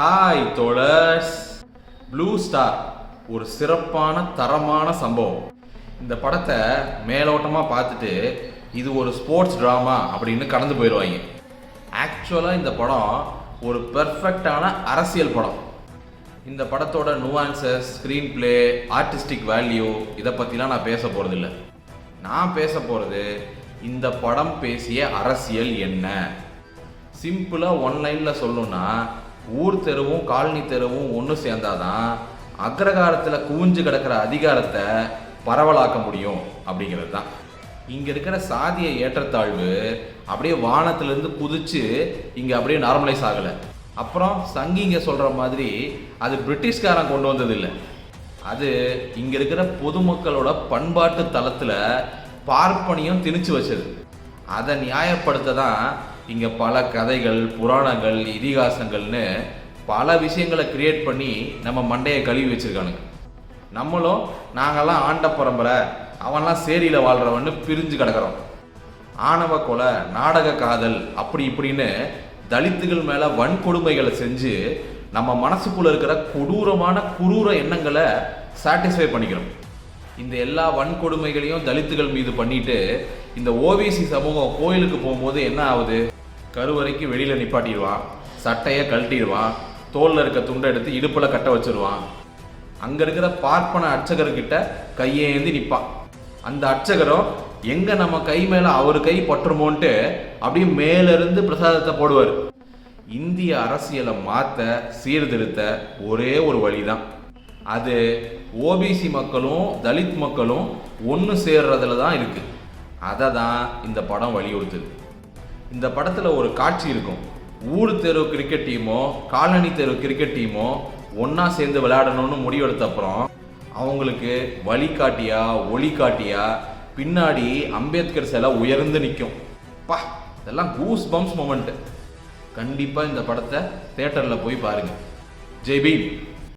Hi தோழர்ஸ். Blue star ஒரு சிறப்பான தரமான சம்பவம். இந்த படத்தை மேலோட்டமாக பார்த்துட்டு இது ஒரு ஸ்போர்ட்ஸ் ட்ராமா அப்படின்னு கடந்து போயிடுவாங்க. ஆக்சுவலாக இந்த படம் ஒரு பெர்ஃபெக்டான அரசியல் படம். இந்த படத்தோட nuances screenplay artistic value இதை பற்றிலாம் நான் பேச போகிறதில்ல நான் பேச போகிறது இந்த படம் பேசிய அரசியல் என்ன? சிம்பிளாக ஒன் லைனில் சொல்லணும்னா ஊர் தெருவும் காலனி தெருவும் ஒன்று சேர்ந்தாதான் அக்ரகாரத்தில் குவிஞ்சு கிடக்கிற அதிகாரத்தை பரவலாக்க முடியும் அப்படிங்கிறது தான் இங்கே இருக்கிற சாதிய ஏற்றத்தாழ்வு அப்படியே வானத்திலேருந்து குதிச்சு இங்கே அப்படியே நார்மலைஸ் ஆகலை. அப்புறம் சங்கிங்க சொல்கிற மாதிரி அது பிரிட்டிஷ்காரன் கொண்டு வந்ததில்லை. அது இங்கே இருக்கிற பொதுமக்களோட பண்பாட்டு தளத்தில் பார்ப்பனியும் திணிச்சு வச்சது. அதை நியாயப்படுத்த தான் இங்கே பல கதைகள் புராணங்கள் இதிகாசங்கள்னு பல விஷயங்களை கிரியேட் பண்ணி நம்ம மண்டையை கழுவி வச்சுருக்கானுங்க. நம்மளும் நாங்கள்லாம் ஆண்ட பரம்பரை அவன்லாம் சேரியில் வாழ்கிறவன்னு பிரிஞ்சு கிடக்கிறோம். ஆணவ கொலை நாடக காதல் அப்படி இப்படின்னு தலித்துகள் மேலே வன்கொடுமைகளை செஞ்சு நம்ம மனசுக்குள்ளே இருக்கிற கொடூரமான குரூர எண்ணங்களை சாட்டிஸ்ஃபை பண்ணிக்கிறோம். இந்த எல்லா வன்கொடுமைகளையும் தலித்துகள் மீது பண்ணிட்டு இந்த ஓபிசி சமூகம் கோயிலுக்கு போகும்போது என்ன ஆகுது? கருவறைக்கு வெளியில் நிப்பாட்டிடுவான். சட்டையை கழட்டிடுவான். தோலில் இருக்க துண்டை எடுத்து இடுப்பில் கட்ட வச்சுருவான். அங்கே இருக்கிற பார்ப்பன அர்ச்சகர்கிட்ட கையேந்தி நிற்பான் அந்த அர்ச்சகரும் எங்கே நம்ம கை மேலே அவர் கை பற்றுமோன்ட்டு அப்படியே மேலேருந்து பிரசாதத்தை போடுவார். இந்திய அரசியலை மாற்ற சீர்திருத்த ஒரே ஒரு வழி தான் அது ஓபிசி மக்களும் தலித் மக்களும் ஒன்று சேர்றதுல தான் இருக்குது அதை தான் இந்த படம் வலியுறுத்துது. இந்த படத்தில் ஒரு காட்சி இருக்கும். ஊர் தெரு கிரிக்கெட் டீமோ காலனி தெரு கிரிக்கெட் டீமோ ஒன்றா சேர்ந்து விளையாடணும்னு முடிவெடுத்த அப்புறம் அவங்களுக்கு வழிகாட்டியா ஒளிகாட்டியா பின்னாடி அம்பேத்கர் சிலை உயர்ந்து நிற்கும் பா இதெல்லாம் கூஸ் பம்ஸ் மூமெண்ட்டு கண்டிப்பாக இந்த படத்தை தேட்டரில் போய் பாருங்கள் ஜெய்பீம்